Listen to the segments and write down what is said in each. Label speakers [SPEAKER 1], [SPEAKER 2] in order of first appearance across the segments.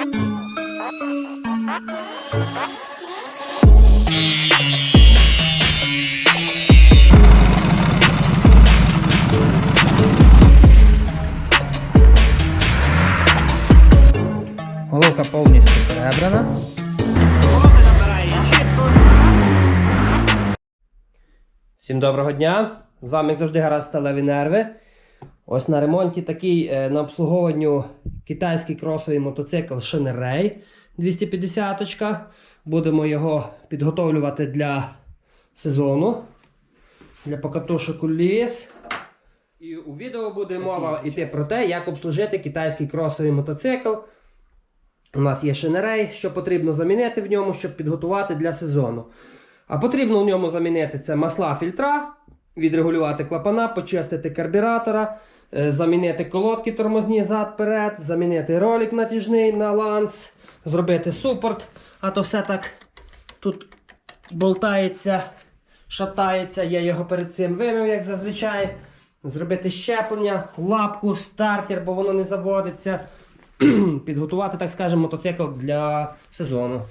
[SPEAKER 1] Головка повністю перебрана. Всім доброго дня! З вами, як завжди, гаразд сталеві нерви. Ось на ремонті такий е, на обслуговуванню китайський кросовий мотоцикл Шинерей 250 -очка. Будемо його підготовлювати для сезону, для покатушок у ліс. І у відео буде мова йти про те, як обслужити китайський кросовий мотоцикл. У нас є шинерей, що потрібно замінити в ньому, щоб підготувати для сезону. А потрібно в ньому замінити це масла фільтра, відрегулювати клапана, почистити карбюратора, е, замінити колодки тормозні зад-перед, замінити ролик натяжний на ланц, зробити супорт. А то все так тут болтається, шатається. Я його перед цим вимив, як зазвичай. Зробити щеплення, лапку, стартер, бо воно не заводиться. Підготувати, так скажемо, мотоцикл для сезону.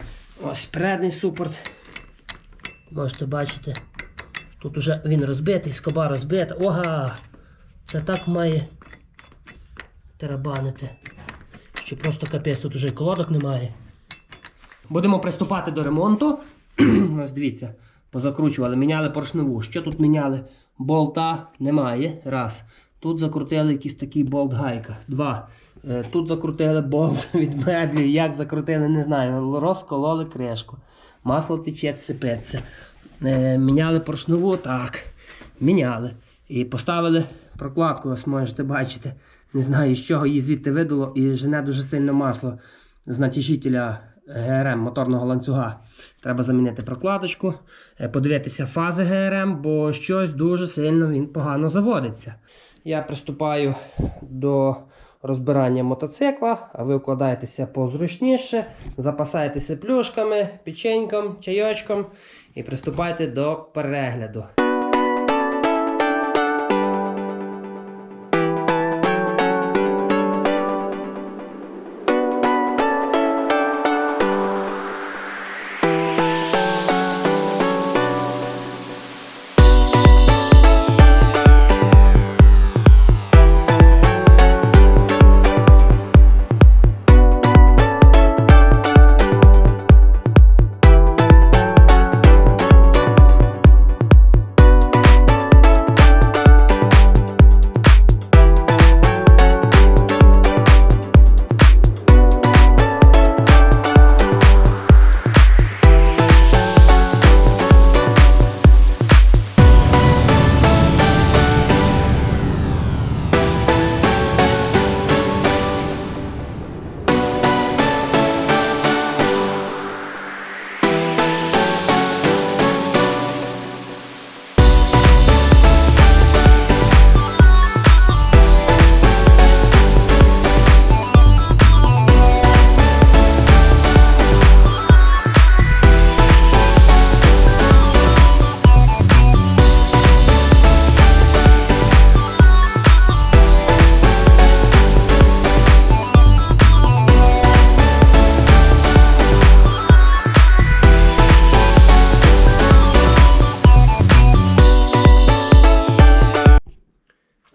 [SPEAKER 1] Ось передній супорт. Можете бачити. Тут уже він розбитий, скоба розбита. Ога! Це так має тарабанити. Що просто капець, тут уже й колодок немає. Будемо приступати до ремонту. Ось дивіться, позакручували, міняли поршневу. Що тут міняли? Болта немає. Раз. Тут закрутили якийсь такий болт гайка. Два. Е, Тут закрутили болт від меблів. Як закрутили, не знаю. Розкололи кришку. Масло тече, сипеться. Е, Міняли поршневу, так. Міняли. І поставили прокладку, ось можете бачити. Не знаю, з чого її звідти видало, і жене дуже сильно масло з натяжителя ГРМ моторного ланцюга. Треба замінити прокладочку, е, подивитися фази ГРМ, бо щось дуже сильно він погано заводиться. Я приступаю до розбирання мотоцикла, а ви укладаєтеся позручніше, запасаєтеся плюшками, печеньком, чайочком і приступайте до перегляду.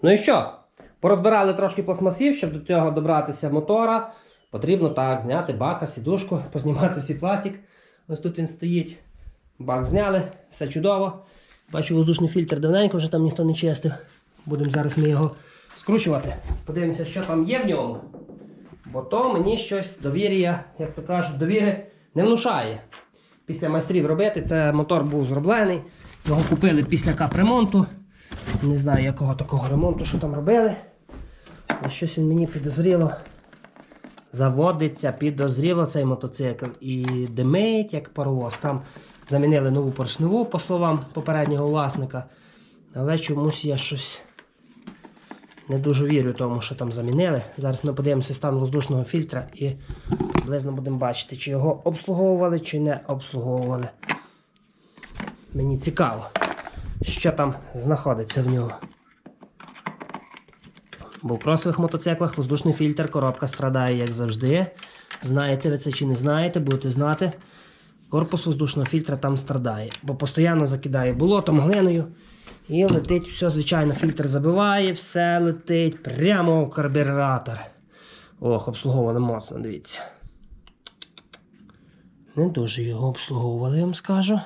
[SPEAKER 1] Ну і що? Порозбирали трошки пластмасів, щоб до цього добратися мотора. Потрібно так зняти бака, сідушку, познімати всі пластик. Ось тут він стоїть. Бак зняли, все чудово. Бачу, воздушний фільтр давненько вже там ніхто не чистив. Будемо зараз ми його скручувати. Подивимося, що там є в ньому. Бо то мені щось довір'я, як то кажуть, довіри не внушає. Після майстрів робити, це мотор був зроблений. Його купили після капремонту. Не знаю якого такого ремонту, що там робили. Але щось він мені підозріло. Заводиться підозріло цей мотоцикл. І димить, як паровоз. Там замінили нову поршневу, по словам попереднього власника. Але чомусь я щось не дуже вірю тому, що там замінили. Зараз ми подивимося стан воздушного фільтра і приблизно будемо бачити, чи його обслуговували, чи не обслуговували. Мені цікаво що там знаходиться в ньому. Бо в кросових мотоциклах воздушний фільтр, коробка страдає, як завжди. Знаєте ви це чи не знаєте, будете знати. Корпус воздушного фільтра там страдає, бо постійно закидає болотом, глиною. І летить все, звичайно, фільтр забиває, все летить прямо в карбюратор. Ох, обслуговували моцно, дивіться. Не дуже його обслуговували, я вам скажу.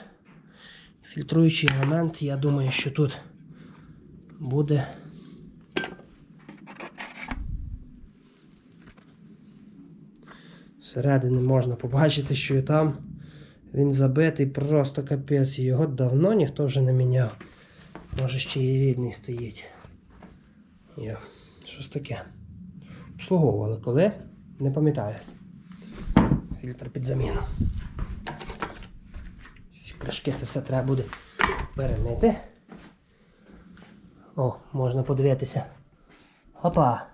[SPEAKER 1] Фільтруючий елемент, я думаю, що тут буде. Зсередини можна побачити, що і там він забитий просто капець. Його давно ніхто вже не міняв. Може ще і рідний стоїть. Йо, щось таке. Обслуговували коли? Не пам'ятаю. Фільтр під заміну. Кришки це все треба буде перемити. О, можна подивитися. Опа.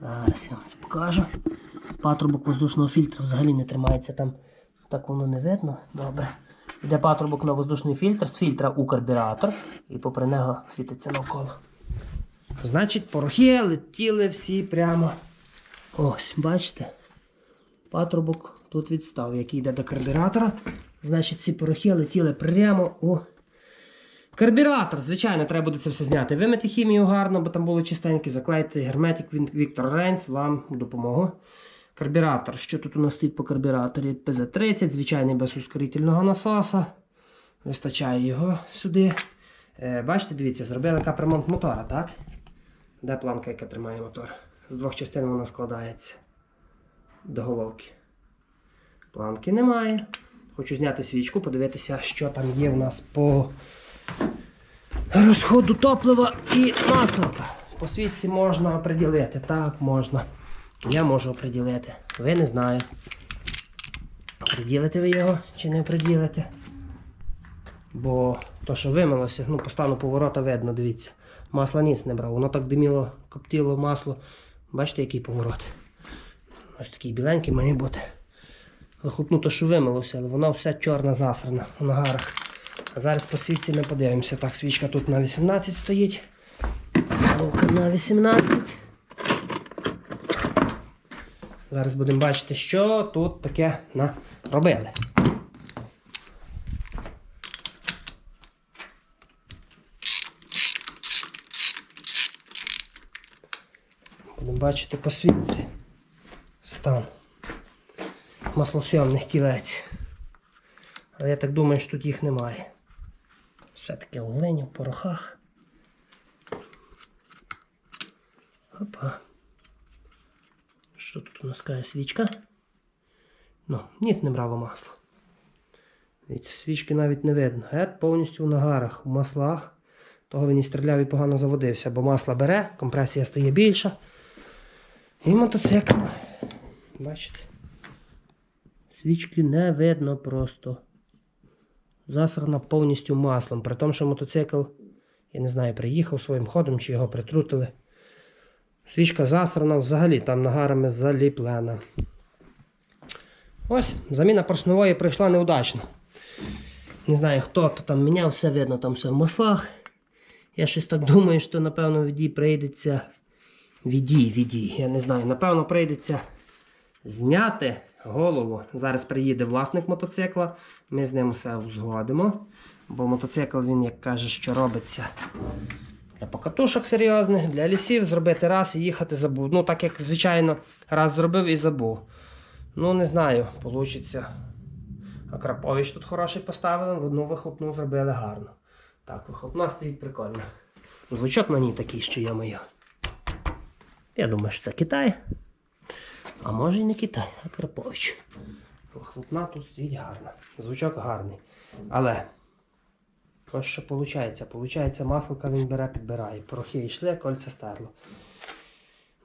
[SPEAKER 1] Зараз я вам це покажу. Патрубок воздушного фільтра взагалі не тримається там. Так воно не видно. Добре. Йде патрубок на воздушний фільтр з фільтра у карбюратор і попри нього світиться навколо. Значить, порохи летіли всі прямо. Ось, бачите? Патрубок тут відстав, який йде до карбюратора. Значить, ці порохи летіли прямо у карбюратор. Звичайно, треба буде це все зняти. Вимити хімію гарно, бо там було чистеньке, заклеїти герметик Віктор Рейнс вам допомогу. Карбюратор. Що тут у нас стоїть по карбюраторі? ПЗ-30, звичайний без ускорительного насоса. Вистачає його сюди. Е, бачите, дивіться, зробили капремонт мотора, так? Де планка, яка тримає мотор? З двох частин вона складається до головки. Планки немає. Хочу зняти свічку, подивитися, що там є у нас по розходу топлива і масла. По свічці можна оприділити. Так, можна. Я можу оприділити. Ви не знаю. Оприділите ви його чи не оприділите? Бо то, що вимилося, ну, по стану поворота видно, дивіться. Масла ніс не брав. Воно так диміло, коптіло масло. Бачите, який поворот? Ось такий біленький має бути. Вихлопну то, що вимилося, але вона вся чорна засрана в нагарах. А зараз по свічці ми подивимося. Так, свічка тут на 18 стоїть. Головка на 18. Зараз будемо бачити, що тут таке наробили. Будемо бачити по світці стан маслосйомних кілець. Але я так думаю, що тут їх немає. Все таке в глині, в порохах. Опа. Що тут у нас каже свічка? Ну, ніс не брало масло. Від свічки навіть не видно. Гет повністю в нагарах, в маслах. Того він і стріляв і погано заводився, бо масло бере, компресія стає більша. І мотоцикл. Бачите? Свічки не видно просто. Засрана повністю маслом. При тому, що мотоцикл, я не знаю, приїхав своїм ходом чи його притрутили. Свічка засрана взагалі, там нагарами заліплена. Ось, заміна поршневої прийшла неудачно. Не знаю, хто то там міняв, все видно, там все в маслах. Я щось так думаю, що напевно відій прийдеться. Відій, відій. Я не знаю, напевно, прийдеться зняти голову. Зараз приїде власник мотоцикла. Ми з ним все узгодимо. Бо мотоцикл, він, як каже, що робиться для покатушок серйозних, для лісів зробити раз і їхати забув. Ну, так як, звичайно, раз зробив і забув. Ну, не знаю, вийде. А Крапович тут хороший поставили, в одну вихлопну зробили гарно. Так, вихлопна стоїть прикольно. Звучок ній такий, що я моя. Я думаю, що це Китай. А може і не Китай, а Крапович. Вихлопна тут стоїть гарна. Звучок гарний. Але ось що виходить. Получається, маслика він бере, підбирає. Порохи йшли, кольця стерло.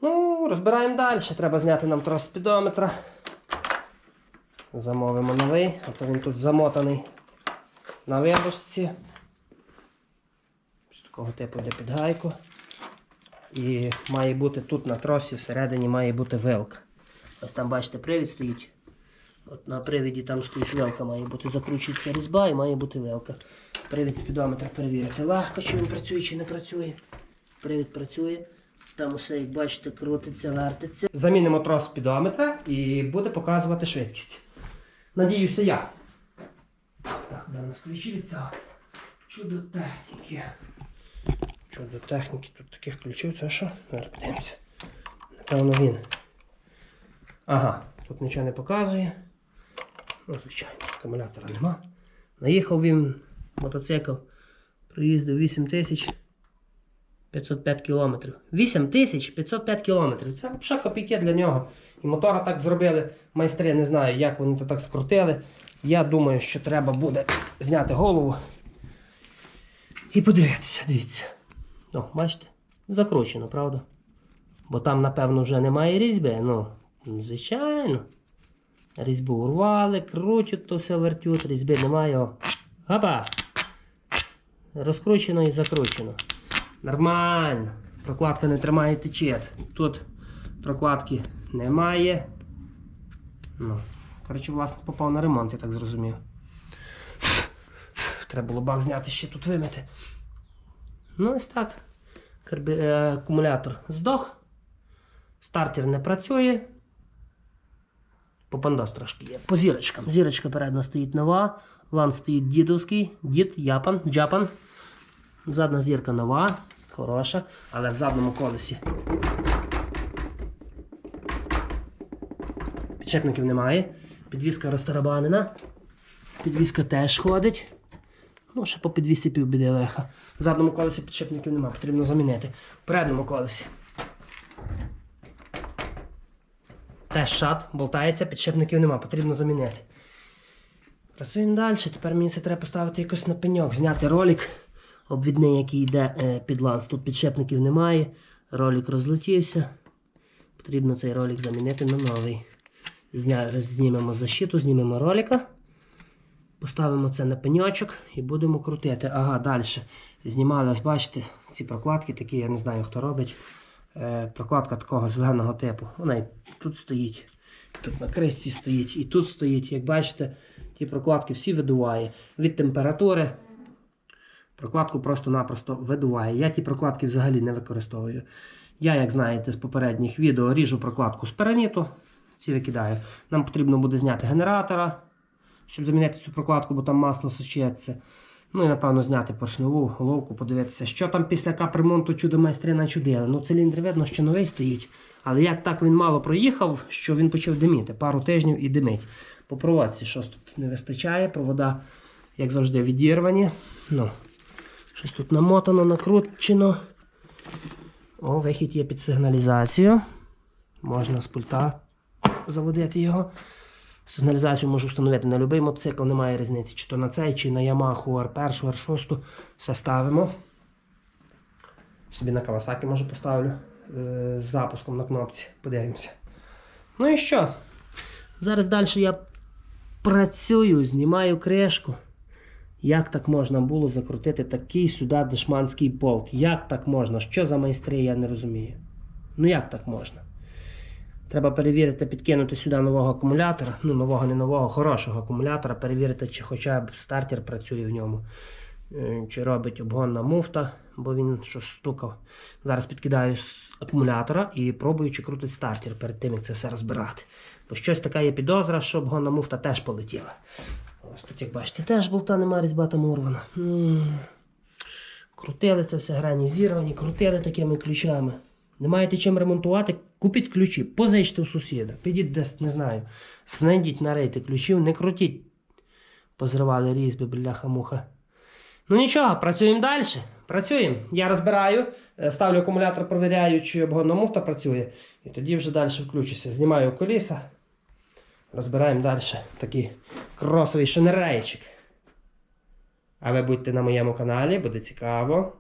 [SPEAKER 1] Ну, розбираємо далі. Треба зняти нам трос спідометра. Замовимо новий, а то він тут замотаний на вибушці. З такого типу йде під гайку. І має бути тут на тросі всередині має бути вилка. Ось там, бачите, привід стоїть. От на привіді там стоїть вилка, має бути закручується різьба і має бути вилка. Привід спідометра перевірити легко, чи він працює, чи не працює. Привід працює. Там усе, як бачите, крутиться, вертиться. Замінимо трос спідометра і буде показувати швидкість. Надіюся я. Так, де нас ключі від цього? Чудо техніки. Чудо техніки, тут таких ключів, це що? Зараз подивимося. Напевно він. Ага, тут нічого не показує. Ну, звичайно, акумулятора нема. Наїхав він мотоцикл, проїздив 8505 кілометрів. 8505 кілометрів. Це взагалі копійки для нього. І мотора так зробили. Майстри не знаю, як вони то так скрутили. Я думаю, що треба буде зняти голову і подивитися, дивіться. О, бачите? Закручено, правда? Бо там, напевно, вже немає різьби. Ну, звичайно. Різьбу урвали, крутять, то все вертють, різьби немає. О. Розкручено і закручено. Нормально. Прокладка не тримає течет. Тут прокладки немає. Ну, коротше, власне, попав на ремонт, я так зрозумів. Треба було бак зняти ще тут вимити. Ну, ось так. Е, акумулятор здох. Стартер не працює. Попандос трошки є. По зірочкам. Зірочка передна стоїть нова. Лан стоїть дідовський. Дід, япан, джапан. Задна зірка нова, хороша, але в задному колесі. Підшипників немає. Підвізка розтарабанена. Підвізка теж ходить. Ну, ще по підвісі півбіди леха. В задному колесі підшипників немає, потрібно замінити. В передньому колесі. Теж шат, болтається, підшипників нема, потрібно замінити. Працюємо далі. Тепер мені це треба поставити якось на пеньок, зняти ролик обвідний, який йде е, під ланц. Тут підшипників немає, ролик розлетівся. Потрібно цей ролик замінити на новий. Знімемо защиту, знімемо ролика. Поставимо це на пеньочок і будемо крутити. Ага, далі. Знімали, ось бачите, ці прокладки такі, я не знаю, хто робить. Е, прокладка такого зеленого типу. Вона і тут стоїть, тут на кресті стоїть, і тут стоїть. Як бачите, ті прокладки всі видуває. Від температури прокладку просто-напросто видуває. Я ті прокладки взагалі не використовую. Я, як знаєте, з попередніх відео ріжу прокладку з пераніту, ці викидаю. Нам потрібно буде зняти генератора, щоб замінити цю прокладку, бо там масло сочиться. Ну і напевно зняти поршневу головку, подивитися, що там після капремонту чудо майстри начудили. Ну, циліндр видно, що новий стоїть. Але як так він мало проїхав, що він почав диміти. Пару тижнів і димить. По проводці щось тут не вистачає. Провода, як завжди, відірвані. Ну, щось тут намотано, накручено. О, вихід є під сигналізацію. Можна з пульта заводити його. Сигналізацію можу встановити на будь-який мотоцикл, немає різниці, чи то на цей, чи на Yamaha R1, R6. Все ставимо. Собі на Kawasaki можу поставлю е, з запуском на кнопці. Подивимося. Ну і що? Зараз далі я працюю, знімаю кришку. Як так можна було закрутити такий сюди дешманський болт? Як так можна? Що за майстри, я не розумію. Ну як так можна? Треба перевірити, підкинути сюди нового акумулятора. Ну, нового, не нового, хорошого акумулятора, перевірити, чи хоча б стартер працює в ньому. Е, Чи робить обгонна муфта, бо він щось стукав. Зараз підкидаю акумулятора і пробую, чи крутить стартер перед тим, як це все розбирати. Бо щось така є підозра, що обгонна муфта теж полетіла. Ось тут, як бачите, теж болта немає, різьба там урвана. Крутили це все грані зірвані, крутили такими ключами. Не маєте чим ремонтувати, купіть ключі, позичте у сусіда. Підіть десь, не знаю, знайдіть нарийте ключів, не крутіть. Позривали різьби, бляха-муха. Ну нічого, працюємо далі. Працюємо. Я розбираю, е, ставлю акумулятор, провіряю, чи обгонна муфта працює. І тоді вже далі включуся. Знімаю коліса. Розбираємо далі такий кросовий шинерейчик. А ви будьте на моєму каналі, буде цікаво.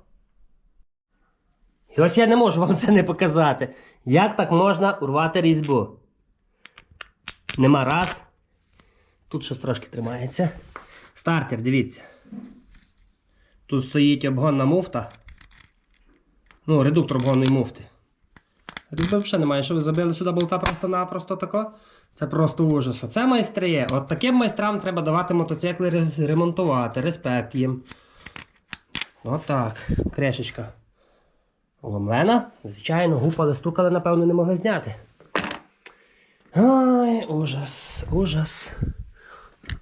[SPEAKER 1] І ось я не можу вам це не показати. Як так можна урвати різьбу? Нема раз. Тут щось трошки тримається. Стартер, дивіться. Тут стоїть обгонна муфта. Ну, редуктор обгонної муфти. Різьби взагалі немає, що ви забили сюди болта просто-напросто тако. Це просто ужас. Оце майстри. От таким майстрам треба давати мотоцикли ремонтувати. Респект їм. Отак. Крешечка. Ломлена, звичайно, гупали, стукали, напевно, не могли зняти. Ай, ужас, ужас.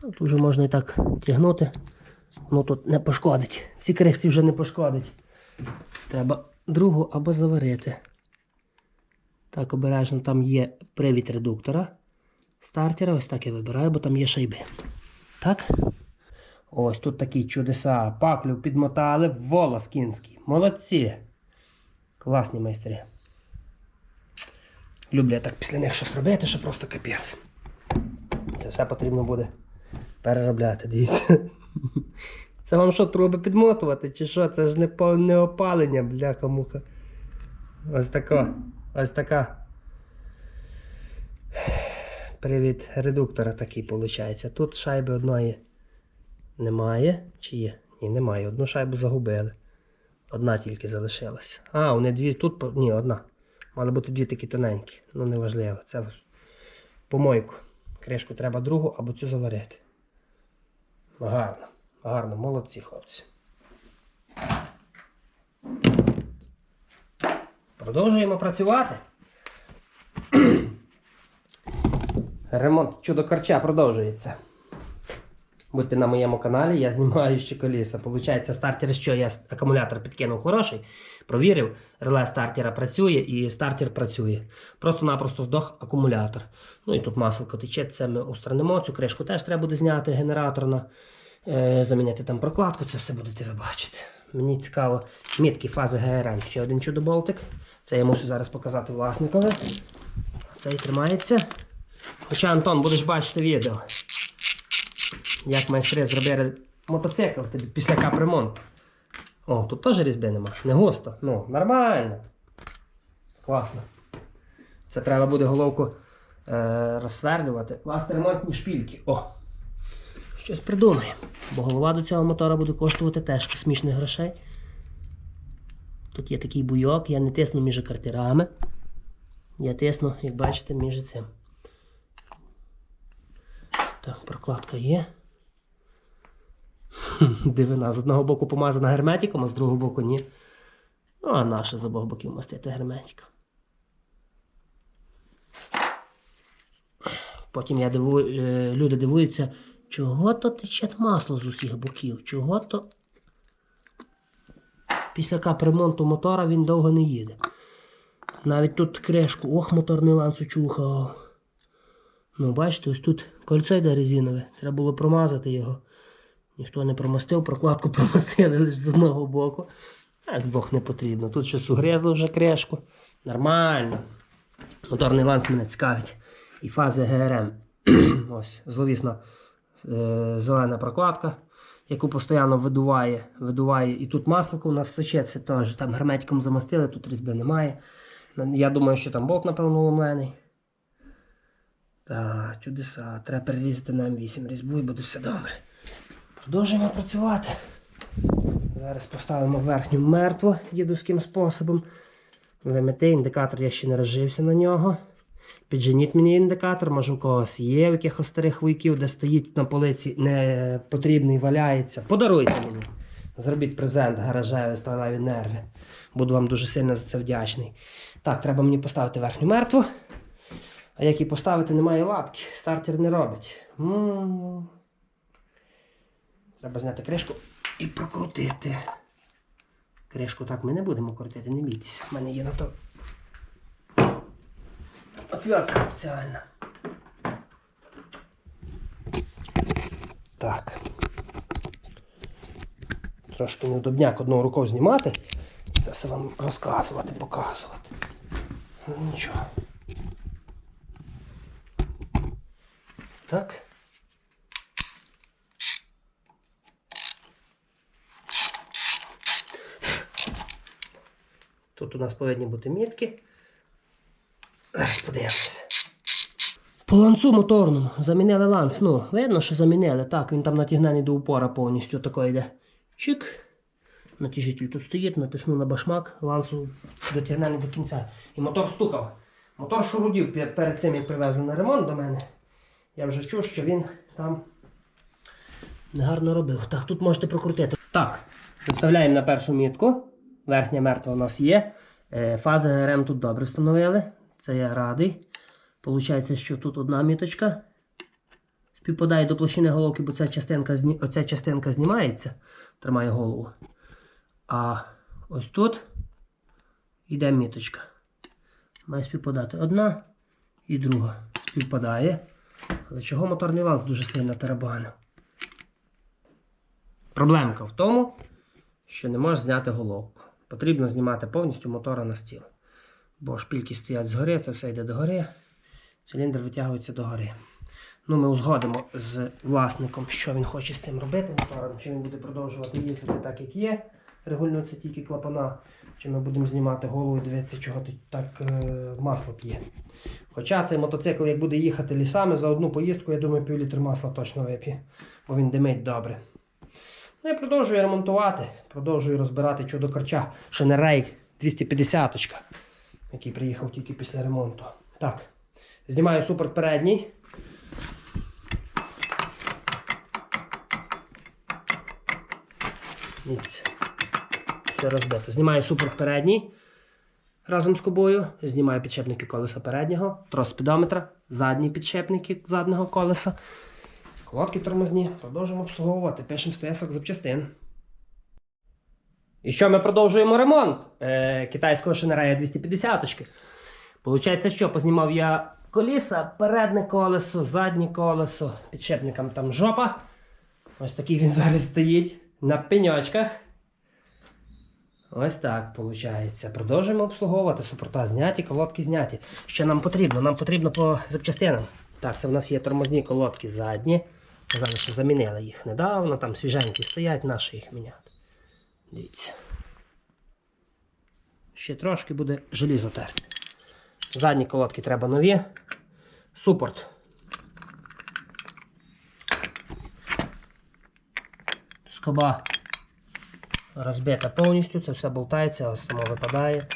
[SPEAKER 1] Тут вже можна і так тягнути. Воно тут не пошкодить. Ці кресці вже не пошкодить. Треба другу або заварити. Так, обережно там є привід редуктора стартера. Ось так я вибираю, бо там є шайби. Так. Ось тут такі чудеса. Паклю підмотали, волос кінський. Молодці. Класні майстри. Люблю я так після них щось робити, що просто капець. Це все потрібно буде переробляти, дивіться. Це вам що, труби підмотувати, чи що? Це ж не, по- не опалення, бляха-муха. Ось така. Ось така. Привід редуктора такий виходить. Тут шайби одної немає. Чи є? Ні, немає. Одну шайбу загубили. Одна тільки залишилась. А, вони дві тут. Ні, одна. Мали бути дві такі тоненькі. Ну неважливо. Це помойку. Кришку треба другу або цю заварити. Гарно. Гарно, молодці хлопці. Продовжуємо працювати. Ремонт чудо карча продовжується. Будьте на моєму каналі, я знімаю ще коліса. Получається, стартер що я акумулятор підкинув хороший, провірив, реле стартера працює і стартер працює. Просто-напросто здох акумулятор. Ну і тут масло тече, це ми устранимо. Цю кришку теж треба буде зняти генераторно, е, замінити там прокладку, це все будете ви бачити. Мені цікаво, мітки фази ГРМ. Ще один чудо-болтик. Це я мушу зараз показати власникові. Цей тримається. Хоча, Антон, будеш бачити відео як майстри зробили мотоцикл тобі після капремонту. О, тут теж різьби нема. Не густо. Ну, нормально. Класно. Це треба буде головку е, розсверлювати. Класти ремонтні шпільки. О! Щось придумаємо. Бо голова до цього мотора буде коштувати теж космічних грошей. Тут є такий буйок, я не тисну між картерами. Я тисну, як бачите, між цим. Так, прокладка є. Дивина, з одного боку помазана герметиком, а з другого боку ні. Ну, а наше з обох боків мастити герметиком. Потім я дивую, е, люди дивуються, чого то тече масло з усіх боків, чого то після капремонту мотора він довго не їде. Навіть тут кришку, ох, моторний ланц. Ну, бачите, ось тут кольцо йде резинове. Треба було промазати його. Ніхто не промастив, прокладку промастили лише з одного боку. А з двох не потрібно. Тут щось угризло вже кришку. Нормально. Моторний ланц мене цікавить. І фази ГРМ. Ось, зловісна е, зелена прокладка, яку постійно видуває, видуває. І тут масло у нас це теж там герметиком замастили, тут різьби немає. Я думаю, що там болт, напевно, ломлений. Так, чудеса. Треба перерізати на М8 різьбу і буде все добре. Продовжуємо працювати. Зараз поставимо верхню мертву дідовським способом. Вимити індикатор, я ще не розжився на нього. Підженіть мені індикатор, може у когось є у якихось старих вуйків, де стоїть на полиці не потрібний, валяється. Подаруйте мені. Зробіть презент гаражеві сталеві нерви. Буду вам дуже сильно за це вдячний. Так, треба мені поставити верхню мертву. А як її поставити, немає лапки. Стартер не робить. Треба зняти кришку і прокрутити. Кришку так ми не будемо крутити, не бійтеся. У мене є на то. Отвертка спеціальна. Так. Трошки неудобняк одною рукою знімати. Це все вам розказувати, показувати. Ну нічого. Так. Тут у нас повинні бути мітки. Подивимося. По ланцу моторному замінили ланц. Ну, видно, що замінили. Так, він там натягнений до упора повністю. Тако йде. Чик. Натяжитель тут стоїть, натисну на башмак, ланцу дотягнений до кінця. І мотор стукав. Мотор шурудів перед цим, як привезли на ремонт до мене. Я вже чув, що він там негарно робив. Так, тут можете прокрутити. Так, вставляємо на першу мітку. Верхня мертва у нас є. Е, Фази ГРМ тут добре встановили. Це я радий. Получається, що тут одна міточка. Співпадає до площини головки, бо ця частинка, оця частинка знімається, тримає голову. А ось тут йде міточка. Має співпадати одна і друга. Співпадає. Але чого моторний ланц дуже сильно тарабанив? Проблемка в тому, що не можеш зняти головку. Потрібно знімати повністю мотора на стіл. Бо шпільки стоять згори, це все йде догори. Циліндр витягується догори. Ну, ми узгодимо з власником, що він хоче з цим робити мотором, чи він буде продовжувати їздити так, як є. Регулюється тільки клапана, чи ми будемо знімати голову і дивитися, чого тут так е, масло п'є. Хоча цей мотоцикл, як буде їхати лісами, за одну поїздку, я думаю, пів літр масла точно вип'є, бо він димить добре. Ну, я продовжую ремонтувати, продовжую розбирати чудо корча. Шенерей 250 очка який приїхав тільки після ремонту. Так, знімаю супорт передній. Дивіться. Все розбито. Знімаю супорт передній разом з кобою. Знімаю підшипники колеса переднього, трос спідометра, задні підшипники заднього колеса. Колодки тормозні. Продовжуємо обслуговувати. Пишемо список запчастин. І що ми продовжуємо ремонт е, китайського шинерея 250 -очки. Получається, що познімав я коліса, переднє колесо, заднє колесо, підшипникам там жопа. Ось такий він зараз стоїть на пеньочках. Ось так виходить. Продовжуємо обслуговувати супорта зняті, колодки зняті. Що нам потрібно? Нам потрібно по запчастинам. Так, це в нас є тормозні колодки задні. Казали, що замінили їх недавно, там свіженькі стоять, наші їх міняти. Дивіться. Ще трошки буде желізо терти. Задні колодки треба нові. Супорт. Скоба розбита повністю, це все болтається, ось само випадає.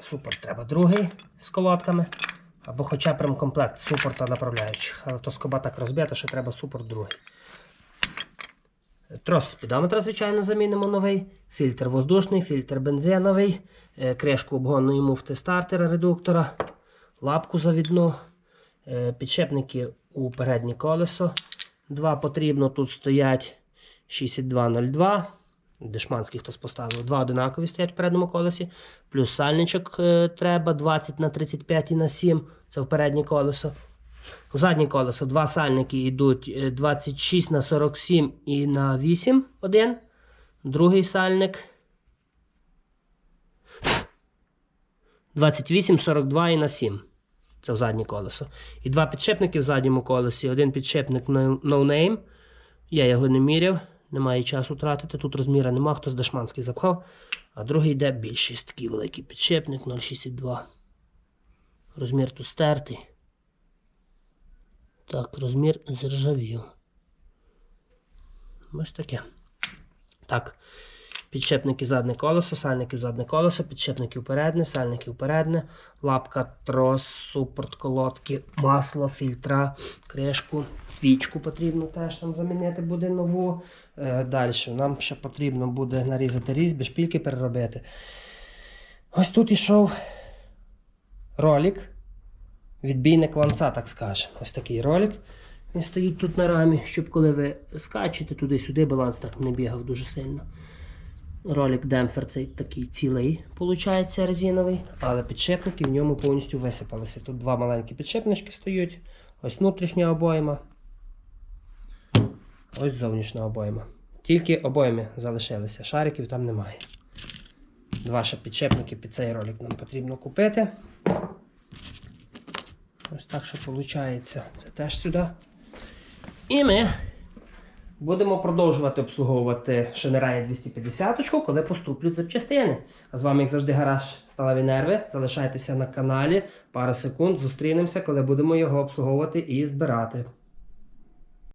[SPEAKER 1] Супорт треба другий з колодками. Або хоча прям комплект супорта направляючих. Але то скоба так розбита, що треба супорт другий. Трос спідометра, звичайно, замінимо новий. Фільтр воздушний, фільтр бензиновий, е, кришку обгонної муфти стартера редуктора, лапку завідну, е, підшипники у переднє колесо. Два потрібно, тут стоять 6202. Дешманський хтось поставив. Два одинакові стоять в передньому колесі. Плюс сальничок е, треба 20 на 35 і на 7. Це в переднє колесо. У заднє колесо два сальники йдуть е, 26 на 47 і на 8 один. Другий сальник 28, 42 і на 7. Це в заднє колесо. І два підшипники в задньому колесі. Один підшипник no name. Я його не міряв, немає часу тратити. Тут розміра нема, хтось дешманський запхав. А другий йде більший, такий великий підшипник 0,62. Розмір тут стертий. Так, розмір заржавів. Ось таке. Так. Підшипники заднє колесо, сальники в заднє колесо, підшипники впередне, сальники впередне, лапка, трос, супорт, колодки, масло, фільтра, кришку, свічку потрібно теж там замінити буде нову. Е, Далі нам ще потрібно буде нарізати різьби, шпільки переробити. Ось тут ішов ролик. Відбійник ланца, так скажемо. Ось такий ролик. Він стоїть тут на рамі, щоб коли ви скачете туди-сюди, баланс так не бігав дуже сильно. Ролик демпфер цей такий цілий, виходить, резиновий, але підшипники в ньому повністю висипалися. Тут два маленькі підшипнички стоять. Ось внутрішня обойма. Ось зовнішня обойма. Тільки обойми залишилися, шариків там немає. Два ще підшипники під цей ролик нам потрібно купити. Ось так що виходить. Це теж сюди. І ми будемо продовжувати обслуговувати Шенерає 250, коли поступлять запчастини. А з вами, як завжди, гараж Сталеві Нерви. Залишайтеся на каналі пару секунд. Зустрінемося, коли будемо його обслуговувати і збирати.